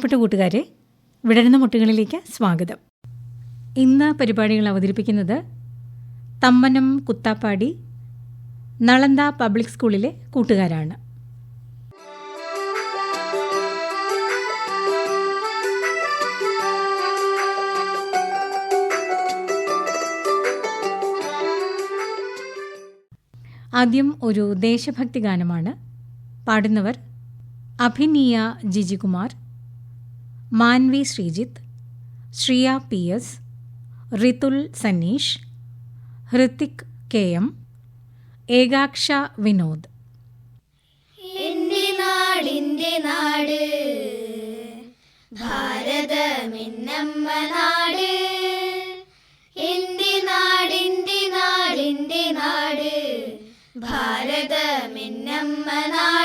പ്രിയപ്പെട്ട കൂട്ടുകാരെ വിടരുന്ന മുട്ടുകളിലേക്ക് സ്വാഗതം. ഇന്ന് പരിപാടികൾ അവതരിപ്പിക്കുന്നത് തമ്മനം കുത്താപ്പാടി നളന്ദ പബ്ലിക് സ്കൂളിലെ കൂട്ടുകാരാണ്. ആദ്യം ഒരു ദേശഭക്തി ഗാനമാണ്. പാടുന്നവർ Abhiniya Jijikumar Manvi Sreejith Sriya P S Rithul Saneesh Hrithik K M Ekaksha Vinod. നാടിന്റെ നാട് ഭാരതമെന്നമ്മ നാട് നാട്. നാട്.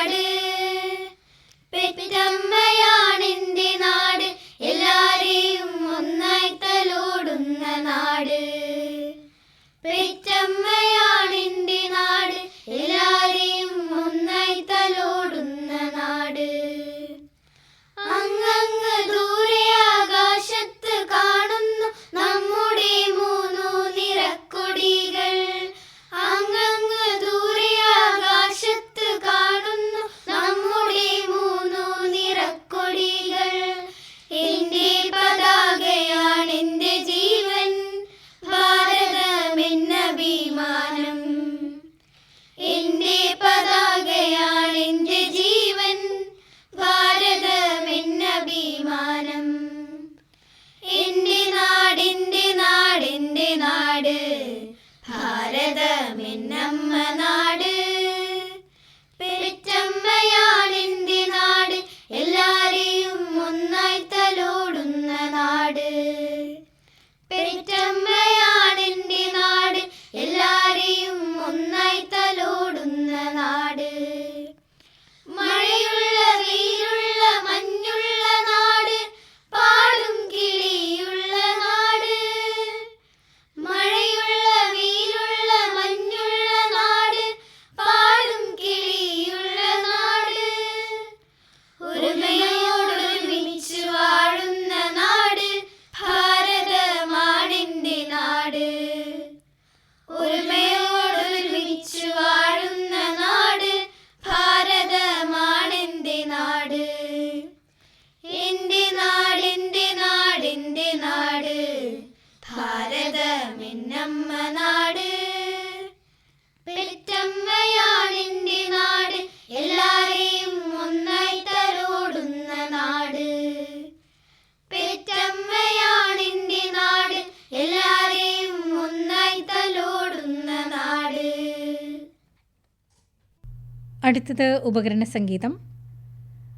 അടുത്തത് ഉപകരണ സംഗീതം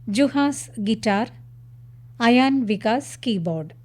ജുഹാസ് ഗിറ്റാർ. അയാൻ വികാസ് കീബോർഡ് ും.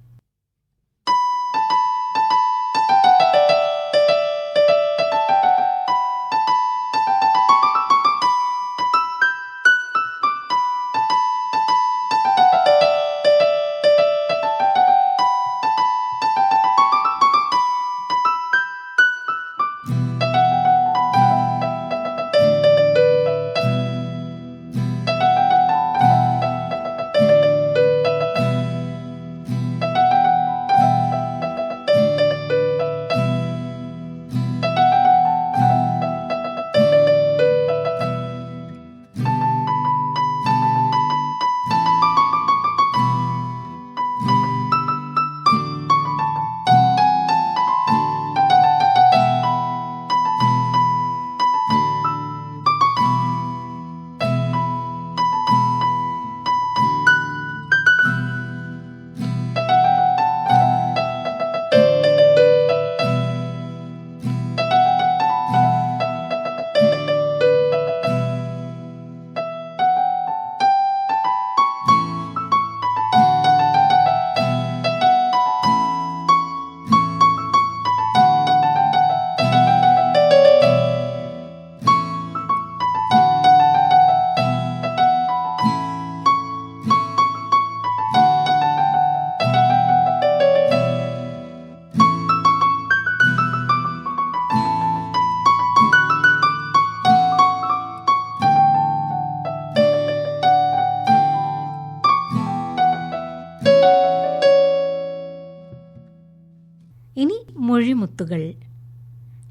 മുത്തുകൾ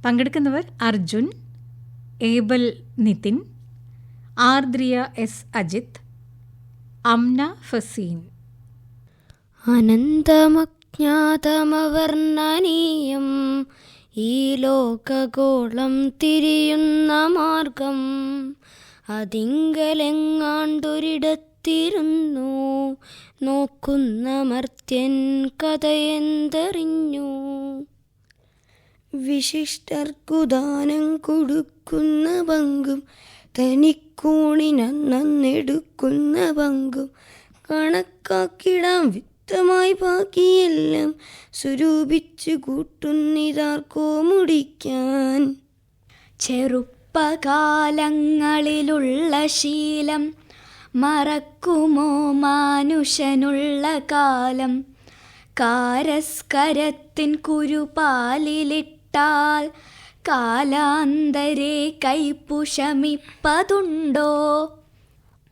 പങ്കെടുക്കുന്നവർ അർജുൻ ഏബൽ നിതിൻ ആർദ്രിയ എസ് അജിത് അംന ഫസീൻ. അനന്തമജ്ഞാതമവർണനീയം ഈ ലോകഗോളം തിരിയുന്ന മാർഗം അതിങ്കലെങ്ങാണ്ടൊരിടത്തിരുന്നു. നോക്കുന്ന മർത്യൻ കഥയെന്തറിഞ്ഞു. വിശിഷ്ടർക്കു ദാനം കൊടുക്കുന്ന പങ്കും തനിക്കൂണിനെടുക്കുന്ന പങ്കും. കണക്കാക്കിടാം വിത്തമായി ബാക്കിയെല്ലാം സ്വരൂപിച്ചു കൂട്ടുന്നിതാർക്കോ മുടിക്കാൻ. ചെറുപ്പകാലങ്ങളിലുള്ള ശീലം മറക്കുമോ മാനുഷനുള്ള കാലം? കാരസ്കരത്തിൻ കുരുപാലിലിട്ടാൽ കാലാന്തരെ കൈപ്പുഷമിപ്പതുണ്ടോ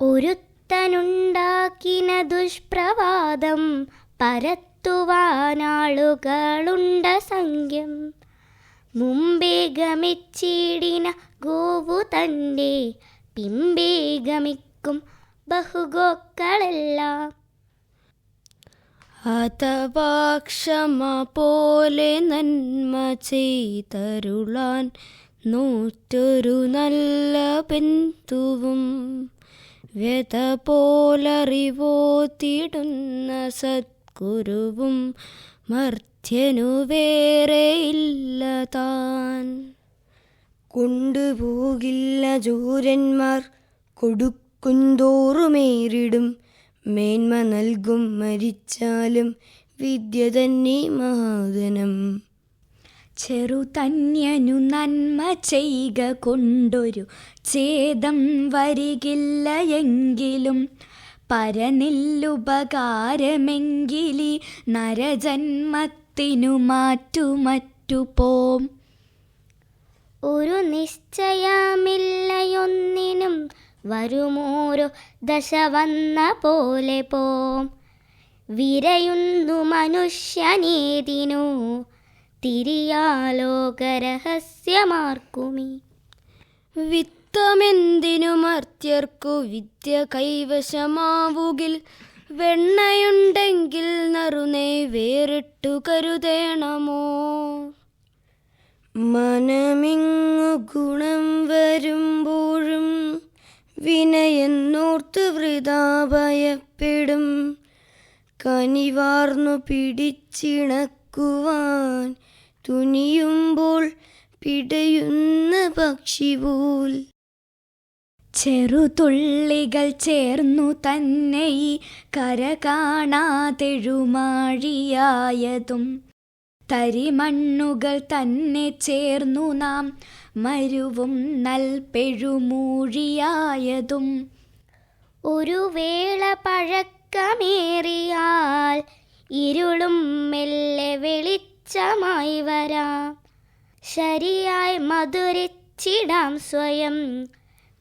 ഒരുത്തനുണ്ടാക്കിന ദുഷ്പ്രവാദം പരത്തുവാനാളുകളുണ്ട സംഖ്യം. മുമ്പേ ഗമിച്ചിടിന ഗോവു തന്റെ പിമ്പേ ഗമിക്കും ബഹുഗോക്കളെല്ലാം. അഥവാ ക്ഷമ പോലെ നന്മ ചെയ്തരുളാൻ നൂറ്റൊരു നല്ല ബന്ധുവും വ്യത പോലറിവോത്തിടുന്ന സദ്ഗുരുവും മർത്യനു വേറെയില്ല താൻ കൊണ്ടുപോകില്ല ജൂരന്മാർ കൊടുക്കുന്തോറുമേറിടും മേന്മ നൽകും മരിച്ചാലും വിദ്യ തന്നെ മഹാധനം. ചെറുതന്യനു നന്മ ചെയ്യുക കൊണ്ടൊരു ഛേദം വരികില്ല എങ്കിലും പരനില്ലുപകാരമെങ്കിലി നരജന്മത്തിനു മാറ്റുമറ്റു പോം. ഒരു നിശ്ചയമില്ലയൊന്നിനും വരുമോരോ ദശ വന്ന പോലെ പോം. വിരയുന്നു മനുഷ്യനീതിനു തിരിയാലോകരഹസ്യമാർക്കുമി. വിത്തമെന്തിനു മർത്യർക്കു വിദ്യ കൈവശമാവുകിൽ? വെണ്ണയുണ്ടെങ്കിൽ നറുനെ വേറിട്ടു കരുതേണമോ? മനമിങ്ങു ഗുണം വരുമ്പോഴും വിനയെന്നോർത്ത് വൃതാഭയപ്പെടും. കനിവാർന്നു പിടിച്ചിണക്കുവാൻ തുനിയുമ്പോൾ പിടയുന്ന പക്ഷിപോൽ. ചെറുതുള്ളികൾ ചേർന്നു തന്നെ കര കാണാതെഴുമാഴിയായതും തരിമണ്ണുകൾ തന്നെ ചേർന്നു നാം. മരുവും നൽപെഴുമൂഴിയായതും. ഒരു വേള പഴക്കമേറിയാൽ ഇരുളും മെല്ലെ വെളിച്ചമായി വരാം. ശരിയായി മധുരച്ചിടാം സ്വയം.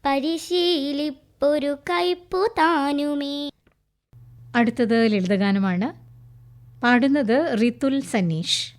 പരിശീലിപ്പൊരു കയ്പു താനുമേ. അടുത്തത് ലളിതഗാനമാണ്. പാടുന്നത് റിതുൽ സനീഷ്.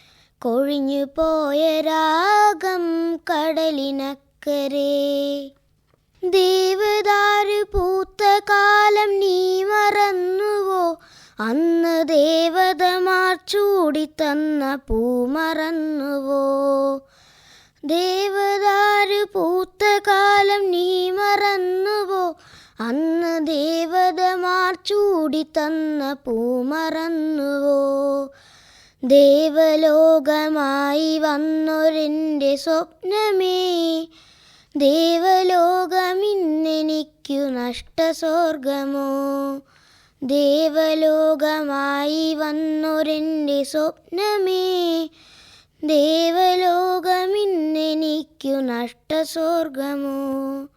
കൊഴിഞ്ഞു പോയ രാഗം കടലിനക്കരെ. ദേവദാരു പൂത്ത കാലം നീ മറന്നുവോ? അന്ന് ദേവതമാർ ചൂടി തന്ന പൂ മറന്നുവോ? ദേവദാരു പൂത്ത കാലം നീ മറന്നുവോ? അന്ന് ദേവതമാർ ചൂടി തന്ന പൂ മറന്നുവോ? ദേവലോകമായി വന്നൊരെന്റെ സ്വപ്നമേ. ദേവലോകമിന്നെനിക്കു നഷ്ടസ്വർഗമോ ദേവലോകമായി വന്നൊരെന്റെ സ്വപ്നമേ. ദേവലോകമിന്നെനിക്കു നഷ്ടസ്വർഗമോ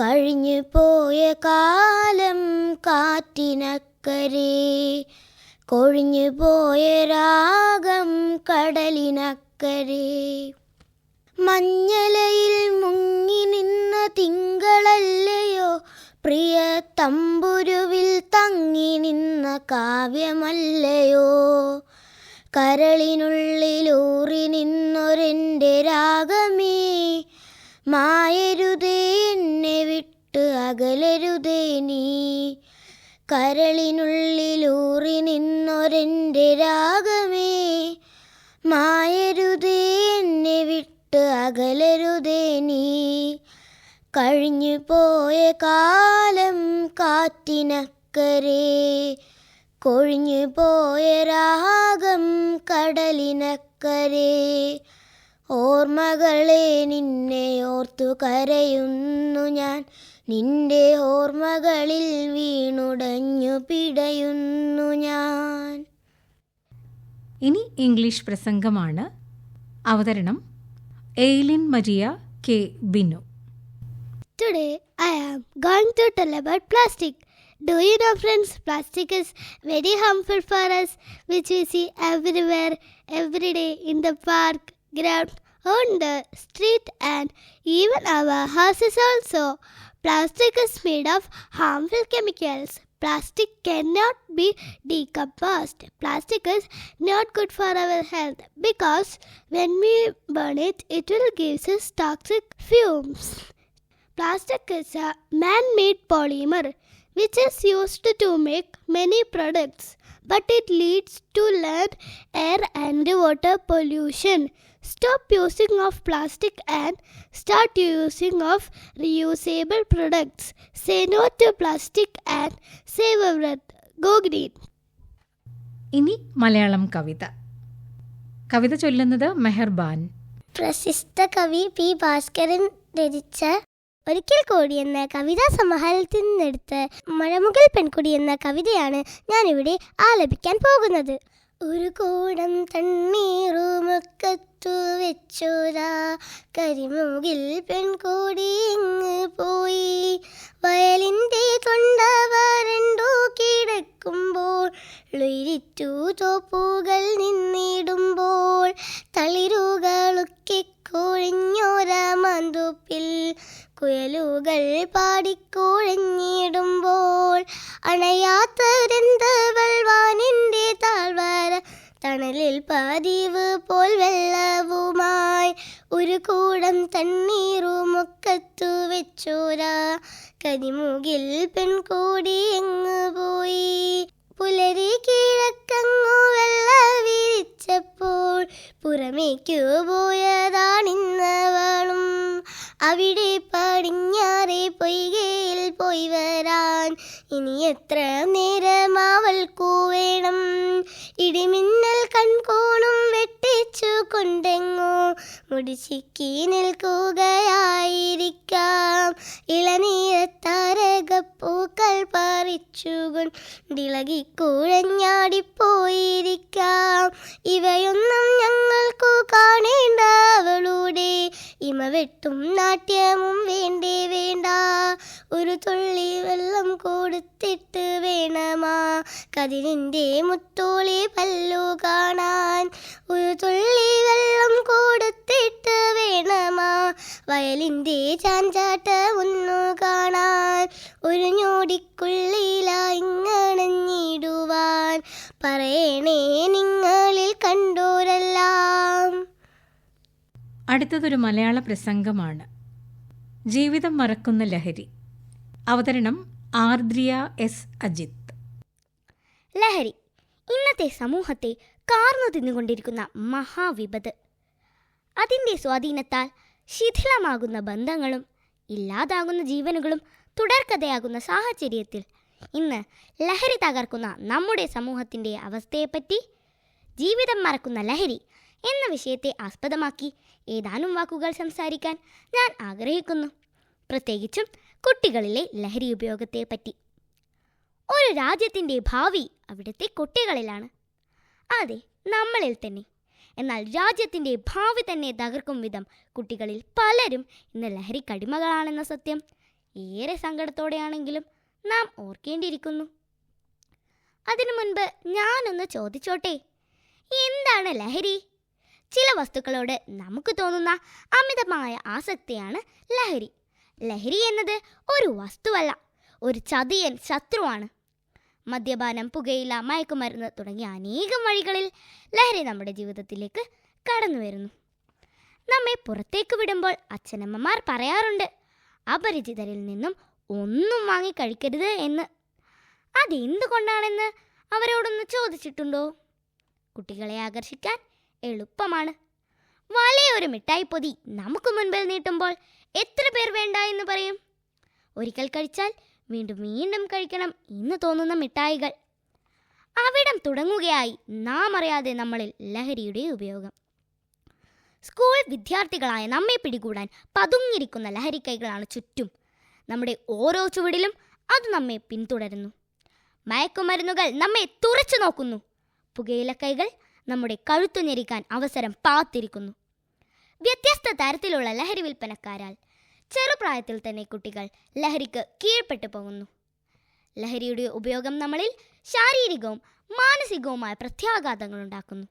കഴിഞ്ഞു പോയ കാലം കാറ്റിനക്കരെ. കൊഴിഞ്ഞു പോയ രാഗം കടലിനക്കരെ. മഞ്ഞലയിൽ മുങ്ങി നിന്ന തിങ്കളല്ലയോ? പ്രിയ തമ്പുരുവിൽ തങ്ങി നിന്ന കാവ്യമല്ലയോ? കരളിനുള്ളിലൂറി നിന്നൊരെന്റെ രാഗമേ. മായരുതേ എന്നെ വിട്ട് അകലരുതേ നീ. കരളിനുള്ളിലൂറി നിന്നൊരെന്റെ രാഗമേ. മായരുതേ എന്നെ വിട്ട് അകലരുതേ നീ. കഴിഞ്ഞു പോയ കാലം കാറ്റിനക്കരെ. കൊഴിഞ്ഞു പോയ രാഗം കടലിനക്കരെ. ഓർമ്മകളെ നിന്നെ ഓർത്തു കരയുന്നു ഞാൻ. നിന്റെ ഓർമ്മകളിൽ വീണുടഞ്ഞു പിടയുന്നു ഞാൻ. ഇനി ഇംഗ്ലീഷ് പ്രസംഗമാണ്. അവതരണം Eileen Maria K Binu. Today I am going to tell about plastic do you know friends plastic is very harmful for us which we see everywhere every day in the park ground, on the street, and even our houses also. Plastic is made of harmful chemicals. Plastic cannot be decomposed. Plastic is not good for our health because when we burn it, it will give us toxic fumes. Plastic is a man made polymer which is used to make many products, but it leads to land, air, and water pollution. Stop using of plastic and start using of reusable products. Say no to plastic and save our earth. Go green. ഇനി മലയാളം കവിത കവിത ചൊല്ലുന്നത് മെഹർബാൻ പ്രശസ്ത കവി P Bhaskaran രചിച്ച ഒരിക്കൽ കൂടി എന്ന കവിതാ സമാഹാരത്തിൽ നിന്നെടുത്ത് മഴമുകൾ പെൺകുടി എന്ന കവിതയാണ് ഞാനിവിടെ ആലപിക്കാൻ പോകുന്നത് ഒരു കൂടം തണ്ണീറുമൊക്കത്തു വെച്ചോരാ. കരിമുകിൽ പെൺകൂടി ഇങ്ങ് പോയി. വയലിന്റെ തൊണ്ട വരണ്ടു കിടക്കുമ്പോൾ ളിരിറ്റു തോപ്പുകൾ നിന്നിടുമ്പോൾ തളിരുകളൊക്കെ കൊഴിഞ്ഞോര മന്തുപ്പിൽ. കുയലുകൾ പാടിക്കൊഴിഞ്ഞിടുമ്പോൾ അണയാത്തരന്തവൾ വാനിൻ തണലിൽ പതിവ് പോൽ വെള്ളവുമായി ഒരു കൂടം തണ്ണീറുമൊക്കത്തു വെച്ചോരാ. കരിമുകിൽ പെൺകൂടി എങ്ങു പോയി? പുലരി കിഴക്കങ്ങു വെള്ള വിരിച്ചപ്പോൾ പുറമേക്കു പോയതാണിന്നവളും. അവിടെ പടിഞ്ഞാറെ പൊയ്കയിൽ പോയി വരാൻ. ഇനി എത്ര നേരം അവൾക്കു വേണം? ഇടിമിന്നൽ കൺകോണും വെട്ടിച്ചു കൊണ്ടെങ്ങോ? മുടിച്ചിക്കി നിൽക്കുകയായിരിക്കാം. ഇളനീരത്താരകപ്പൂക്കൾ പറിച്ചുകൊണ്ടിളകി കുഴഞ്ഞാടിപ്പോയിരിക്കാം. ഇവയൊന്നും ഇമ വെട്ടും നാട്യമും വേണ്ടേ വേണ്ട. ഒരു തുള്ളി വെള്ളം കൊടുത്തിട്ട് വേണമാ. കതിരിന്റെ മുത്തോളി പല്ലു കാണാൻ. ഒരു തുള്ളി വെള്ളം കൊടുത്തിട്ട് വേണമാ. വയലിന്റെ ചാഞ്ചാട്ട ഒന്നു കാണാൻ. ഒരു ഞോടിക്കുള്ളിലായിങ്ങണഞ്ഞിടുവാൻ പറയണേ നിങ്ങളിൽ കണ്ടോരെല്ലാം അടുത്തതൊരു മലയാള പ്രസംഗമാണ്. ജീവിതം മറക്കുന്ന ലഹരി. അവതരണം ആർദ്രിയ എസ് അജിത്. ലഹരി. ഇന്നത്തെ സമൂഹത്തെ കാർന്നു തിന്നുകൊണ്ടിരിക്കുന്ന മഹാവിപത്ത് അതിന്റെ സ്വാധീനത്താൽ ശിഥിലമാകുന്ന ബന്ധങ്ങളും ഇല്ലാതാകുന്ന ജീവനുകളും തുടർക്കഥയാകുന്ന സാഹചര്യത്തിൽ ഇന്ന് ലഹരി തകർക്കുന്ന നമ്മുടെ സമൂഹത്തിന്റെ അവസ്ഥയെപ്പറ്റി ജീവിതം മറക്കുന്ന ലഹരി എന്ന വിഷയത്തെ ആസ്പദമാക്കി ഏതാനും വാക്കുകൾ സംസാരിക്കാൻ ഞാൻ ആഗ്രഹിക്കുന്നു. പ്രത്യേകിച്ചും കുട്ടികളിലെ ലഹരി ഉപയോഗത്തെ പറ്റി. ഒരു രാജ്യത്തിന്റെ ഭാവി അവിടുത്തെ കുട്ടികളിലാണ്. അതെ നമ്മളിൽ തന്നെ. എന്നാൽ രാജ്യത്തിന്റെ ഭാവി തന്നെ തകർക്കും വിധം കുട്ടികളിൽ പലരും ഇന്ന് ലഹരി കടിമകളാണെന്ന സത്യം ഏറെ സങ്കടത്തോടെയാണെങ്കിലും നാം ഓർക്കേണ്ടിയിരിക്കുന്നു. അതിനു മുൻപ് ഞാനൊന്ന് ചോദിച്ചോട്ടെ എന്താണ് ലഹരി? ചില വസ്തുക്കളോട് നമുക്ക് തോന്നുന്ന അമിതമായ ആസക്തിയാണ് ലഹരി. ലഹരി എന്നത് ഒരു വസ്തുവല്ല ഒരു ചതിയൻ ശത്രുവാണ്. മദ്യപാനം പുകയില മയക്കുമരുന്ന് തുടങ്ങിയ അനേകം വഴികളിൽ ലഹരി നമ്മുടെ ജീവിതത്തിലേക്ക് കടന്നു വരുന്നു. നമ്മെ പുറത്തേക്ക് വിടുമ്പോൾ അച്ഛനമ്മമാർ പറയാറുണ്ട് അപരിചിതരിൽ നിന്നും ഒന്നും വാങ്ങി കഴിക്കരുത് എന്ന്. അതെന്തുകൊണ്ടാണെന്ന് അവരോടൊന്ന് ചോദിച്ചിട്ടുണ്ടോ? കുട്ടികളെ ആകർഷിക്കാൻ എളുപ്പമാണ്. വലിയൊരു മിഠായി പൊതി നമുക്ക് മുൻപിൽ നീട്ടുമ്പോൾ എത്ര പേർ വേണ്ട എന്ന് പറയും. ഒരിക്കൽ കഴിച്ചാൽ വീണ്ടും വീണ്ടും കഴിക്കണം എന്ന് തോന്നുന്ന മിഠായികൾ. അവിടം തുടങ്ങുകയായി നാം അറിയാതെ നമ്മളിൽ ലഹരിയുടെ ഉപയോഗം. സ്കൂൾ വിദ്യാർത്ഥികളായ നമ്മെ പിടികൂടാൻ പതുങ്ങിയിരിക്കുന്ന ലഹരിക്കൈകളാണ് ചുറ്റും. നമ്മുടെ ഓരോ ചുവടിലും അത് നമ്മെ പിന്തുടരുന്നു. മയക്കുമരുന്നുകൾ നമ്മെ തുറച്ചു നോക്കുന്നു. പുകയിലക്കൈകൾ നമ്മുടെ കഴുത്തു ഞെരിക്കാൻ അവസരം പാത്തിരിക്കുന്നു. വ്യത്യസ്ത തരത്തിലുള്ള ലഹരി വിൽപ്പനക്കാരാൽ ചെറുപ്രായത്തിൽ തന്നെ കുട്ടികൾ ലഹരിക്ക് കീഴ്പ്പെട്ടു പോകുന്നു. ലഹരിയുടെ ഉപയോഗം നമ്മളിൽ ശാരീരികവും മാനസികവുമായ പ്രത്യാഘാതങ്ങൾ ഉണ്ടാക്കുന്നു.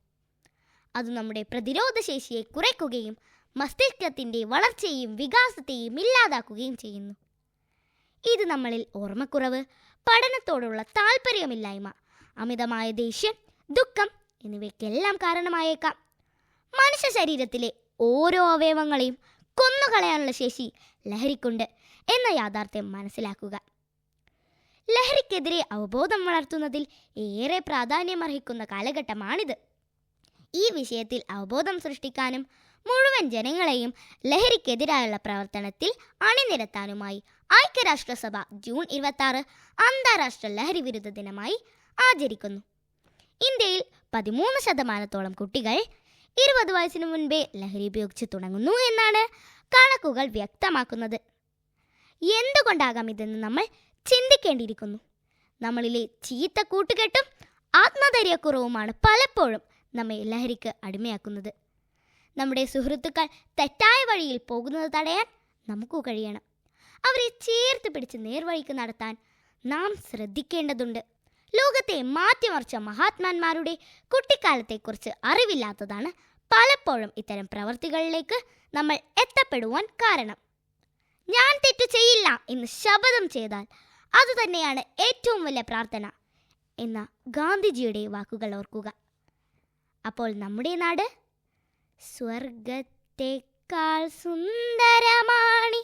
അത് നമ്മുടെ പ്രതിരോധശേഷിയെ കുറയ്ക്കുകയും മസ്തിഷ്കത്തിന്റെ വളർച്ചയെയും വികാസത്തെയും ഇല്ലാതാക്കുകയും ചെയ്യുന്നു. ഇത് നമ്മളിൽ ഓർമ്മക്കുറവ് പഠനത്തോടുള്ള താല്പര്യമില്ലായ്മ അമിതമായ ദേഷ്യം ദുഃഖം എന്നിവയ്ക്കെല്ലാം കാരണമായേക്കാം. മനുഷ്യ ശരീരത്തിലെ ഓരോ അവയവങ്ങളെയും കൊന്നുകളയാനുള്ള ശേഷി ലഹരിക്കുണ്ട് എന്ന യാഥാർത്ഥ്യം മനസ്സിലാക്കുക. ലഹരിക്കെതിരെ അവബോധം വളർത്തുന്നതിൽ ഏറെ പ്രാധാന്യം അർഹിക്കുന്ന കാലഘട്ടമാണിത്. ഈ വിഷയത്തിൽ അവബോധം സൃഷ്ടിക്കാനും മുഴുവൻ ജനങ്ങളെയും ലഹരിക്കെതിരായുള്ള പ്രവർത്തനത്തിൽ അണിനിരത്താനുമായി ഐക്യരാഷ്ട്രസഭ ജൂൺ ഇരുപത്തി അന്താരാഷ്ട്ര ലഹരി വിരുദ്ധ ദിനമായി ആചരിക്കുന്നു. ഇന്ത്യയിൽ പതിമൂന്ന് ശതമാനത്തോളം കുട്ടികൾ ഇരുപത് വയസ്സിന് മുൻപേ ലഹരി ഉപയോഗിച്ച് തുടങ്ങുന്നു എന്നാണ് കണക്കുകൾ വ്യക്തമാക്കുന്നത്. എന്തുകൊണ്ടാകാം ഇതെന്ന് നമ്മൾ ചിന്തിക്കേണ്ടിയിരിക്കുന്നു. നമ്മളിലെ ചീത്ത കൂട്ടുകെട്ടും ആത്മധൈര്യക്കുറവുമാണ് പലപ്പോഴും നമ്മെ ലഹരിക്ക് അടിമയാക്കുന്നത്. നമ്മുടെ സുഹൃത്തുക്കൾ തെറ്റായ വഴിയിൽ പോകുന്നത് തടയാൻ നമുക്ക് കഴിയണം. അവരെ ചേർത്ത് പിടിച്ച് നേർവഴിക്ക് നടത്താൻ നാം ശ്രദ്ധിക്കേണ്ടതുണ്ട്. ലോകത്തെ മാറ്റിമറിച്ച മഹാത്മാന്മാരുടെ കുട്ടിക്കാലത്തെക്കുറിച്ച് അറിവില്ലാത്തതാണ് പലപ്പോഴും ഇത്തരം പ്രവൃത്തികളിലേക്ക് നമ്മൾ എത്തപ്പെടുവാൻ കാരണം. ഞാൻ തെറ്റു ചെയ്യില്ല എന്ന് ശപഥം ചെയ്താൽ അതുതന്നെയാണ് ഏറ്റവും വലിയ പ്രാർത്ഥന എന്ന ഗാന്ധിജിയുടെ വാക്കുകൾ ഓർക്കുക. അപ്പോൾ നമ്മുടെ നാട് സ്വർഗത്തെക്കാൾ സുന്ദരമാണി.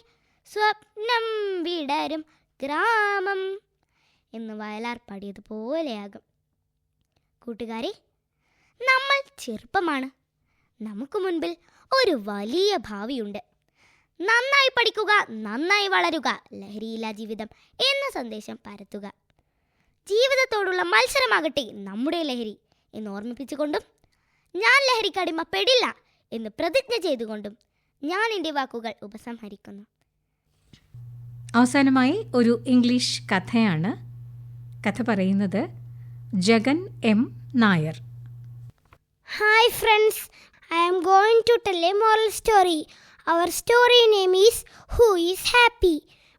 സ്വപ്നം വിടരും ഗ്രാമം. എന്ന് വയലാർ പാടിയതുപോലെയാകും കൂട്ടുകാരെ നമ്മൾ ചെറുപ്പമാണ്. നമുക്ക് മുൻപിൽ ഒരു വലിയ ഭാവിയുണ്ട്. നന്നായി പഠിക്കുക നന്നായി വളരുക ലഹരിയില്ലാ ജീവിതം എന്ന സന്ദേശം പരത്തുക. ജീവിതത്തോടുള്ള മത്സരമാകട്ടെ നമ്മുടെ ലഹരി എന്ന് ഓർമ്മിപ്പിച്ചുകൊണ്ടും ഞാൻ ലഹരിക്ക് അടിമപ്പെടില്ല എന്ന് പ്രതിജ്ഞ ചെയ്തുകൊണ്ടും ഞാൻ എന്റെ വാക്കുകൾ ഉപസംഹരിക്കുന്നു. അവസാനമായി ഒരു ഇംഗ്ലീഷ് കഥയാണ് കഥ പറയുന്നത് Jagan M Nair Hi friends, I am going to tell a moral story. Our story name is Who is Happy?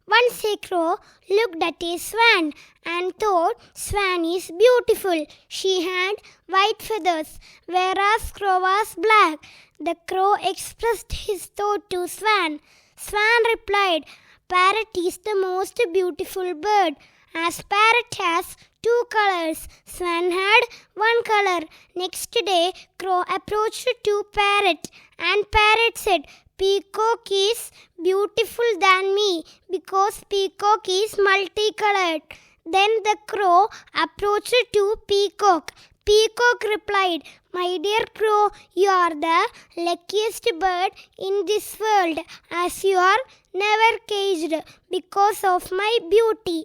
Once a crow looked at a swan and thought swan is beautiful. She had white feathers, whereas crow was black. The crow expressed his thought to swan. Swan replied, Parrot is the most beautiful bird. As parrot has two colors, swan had one color. Next day, crow approached to parrot, and parrot said, Peacock is beautiful than me because peacock is multicolored. Then the crow approached to peacock. Peacock replied, My dear crow, you are the luckiest bird in this world, as you are never caged because of my beauty.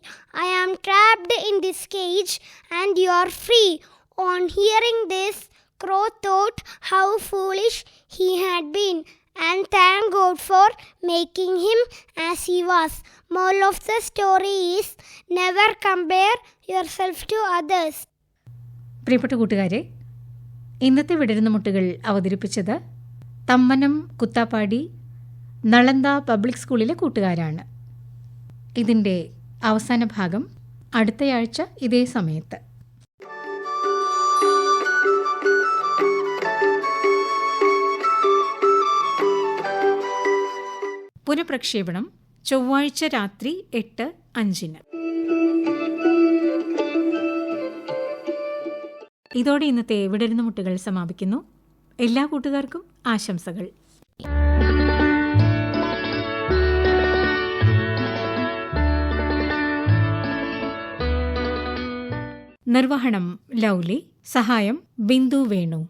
I am trapped in this cage, and you are free. On hearing this, Crow thought how foolish he had been, and thank God for making him as he was. Moral of the story is never compare yourself to others. പ്രിയപ്പെട്ട കൂട്ടുകാരെ ഇന്നത്തെ വിടരുന്ന മുട്ടുകൾ അവതരിപ്പിച്ചത് Thammanam കുത്താപ്പാടി Nalanda public സ്കൂളിലെ കൂട്ടുകാരാണ്. ഇതിന്റെ അവസാന ഭാഗം അടുത്തയാഴ്ച ഇതേ സമയത്ത്. പുനഃപ്രക്ഷേപണം ചൊവ്വാഴ്ച രാത്രി എട്ട് അഞ്ചിന്. ഇതോടെ ഇന്നത്തെ വിടരുന്ന മുട്ടുകൾ സമാപിക്കുന്നു. എല്ലാ കൂട്ടുകാർക്കും ആശംസകൾ. നിർവഹണം ലൗലി. സഹായം ബിന്ദു വേണു.